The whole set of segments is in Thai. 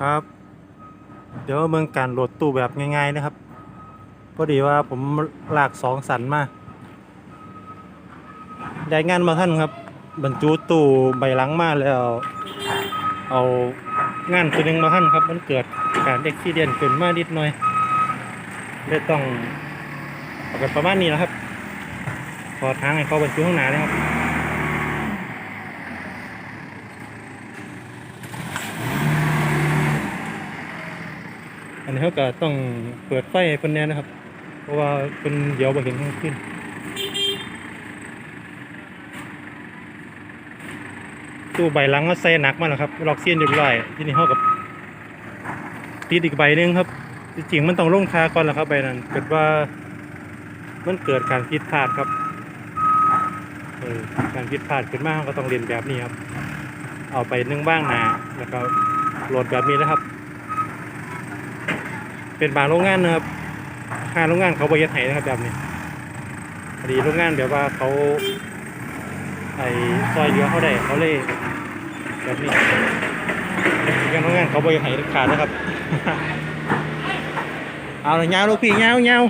ครับ เดี๋ยวเมืองการโหลดตู้แบบง่ายๆนะครับพอดีว่าผมลากสองสันมาได้งานมาท่านครับ บรรจุตู้ใบหลังมาแล้ว เอางานตัวหนึงมาท่านครับ มันเกิดการเอ็กซิเดนขึ้นมานิดหน่อยเลยต้องเอากันประมาณนี้นะครับพอทางให้เขาบรรจุข้างหน้าเลยครับ อันนี้เขาก็ต้องเปิดไฟให้เพิ่นแน่นะครับ เพราะว่าเพิ่นเดี๋ยวบ่เห็นข้างขึ้นตู้ใบหลังก็ใส่หนักมาแล้วครับล็อกเสียนเรียบร้อยที่นี่เขากับติดอีกใบหนึงครับ จริงๆมันต้องลงคาก่อนแหละครับใบนั้นเกิดว่ามันเกิดการผิดพลาดครับเออการผิดพลาดขึ้นมาเราก็ต้องเรียนแบบนี้ครับ เอาไปนึ่งบ้างหนาแล้วก็โหลดแบบนี้นะครับ เป็นบางโรงงานนะครับค่าโรงงานเขาบริยัดให้นะครับแบบนี้พอดีโรงงานแบบว่าเขาไอ้ซอยเหลือเขาได้เขาเลยแบบนี้การโรงงานเขาบริยัดให้ขาดนะครับ เอาเลยยาวลูกพี่ยาวยาว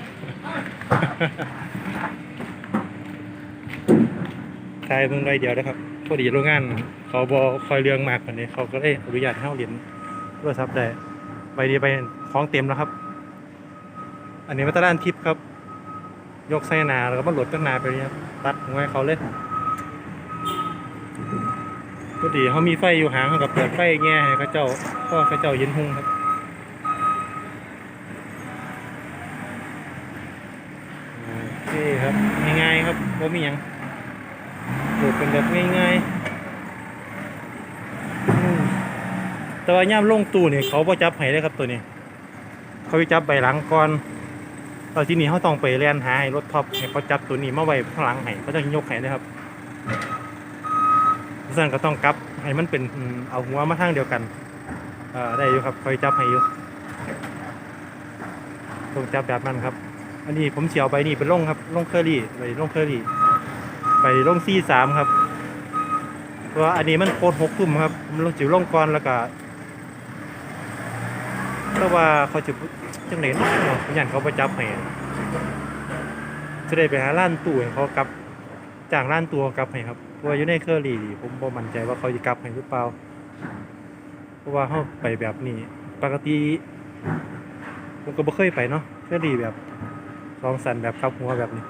ใช่เพิ่งได้เดียวนะครับพอดีโรงงานเขาบอคอยเรื่องมากกว่านี้เขาก็เลยอนุญาตให้เขาเรียนโทรศัพท์ได้ ใบดีไปของเต็มแล้วครับ อันนี้มาตรฐานทิปครับ ยกไส้นาแล้วก็มาหลดตั้งนาไปเนี่ยตัดหัวให้เขาเลยพอดีเขามีไฟอยู่หางเขากับเปิดไฟแง่ให้เขาเจ้าก็เขาเจ้าเย็นหุ่งครับโอเคครับง่ายๆครับว่ามีหยังหลดเป็นแบบง่ายๆ แต่ว่าย่ามลงตู้เนี่ยเขาพอจับให้เลยครับตัวนี้ เขาไปจับใบหลังก่อนตอนที่นี้เขาต้องไปเรียนหารถท็อปให้เขาจับตัวนี้มาไว้ข้างหลังให้เขาจะยกให้นะครับดังนั้นก็ต้องกลับให้มันเป็นเอาหัวมาทางเดียวกันอ่อได้อยู่ครับคอยจับให้อยู่ต้องจับแบบนั้นครับ อันนี้ผมเฉียวไปนี่เป็นล่งครับล่งเคอรี่ไปล่งเคอรี่ ไปล่งซีสามครับเพราะว่าอันนี้มันโคตรหกทุ่มครับมันลงจิ๋วล่งก่อนแล้วก็ แต่ว่าเขาจะจังไหนเนาะยันเขาไปจับให้จะได้ไปหาร้านตู้ให้เขากลับจางร้านตัวกลับให้ครับเพราะว่าอยู่ในเคอรี่ผมบ่มั่นใจว่าเขาจะกลับให้หรือเปล่า เพราะว่าเขาไปแบบนี้ปกติผมก็บ่เคยไปเนาะเคอรี่แบบสองสันแบบขับหัวแบบนี้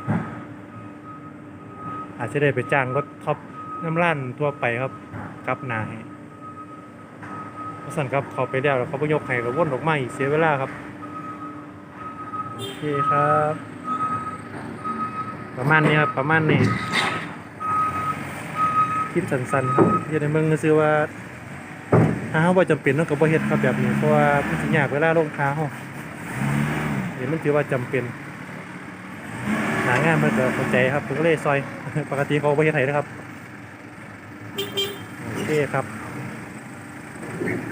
อาจจะได้ไปจ้างรถท็อปน้ำร้านทั่วไปครับกลับหนาให้ สั่นครับเขาไปแล้วแล้วเขาไปยกไข่กับวนออกมาอีกเสียเวลาครับโอเคครับ ประมาณนี้ครับประมาณนี้คิดสันๆครับอย่าในเมืองก็ซื้อว่าถ้าเขาบ่จำเป็นต้องกับบ่เฮ็ดครับแบบนี้เพราะว่ามันสิยากเวลาลงค้าเขาเดี๋ยวมันถือว่าจำเป็นหางานมันก็เข้าใจครับผมก็เลยซอยปกติเขาบ่เฮ็ดให้นะครับโอเคครับ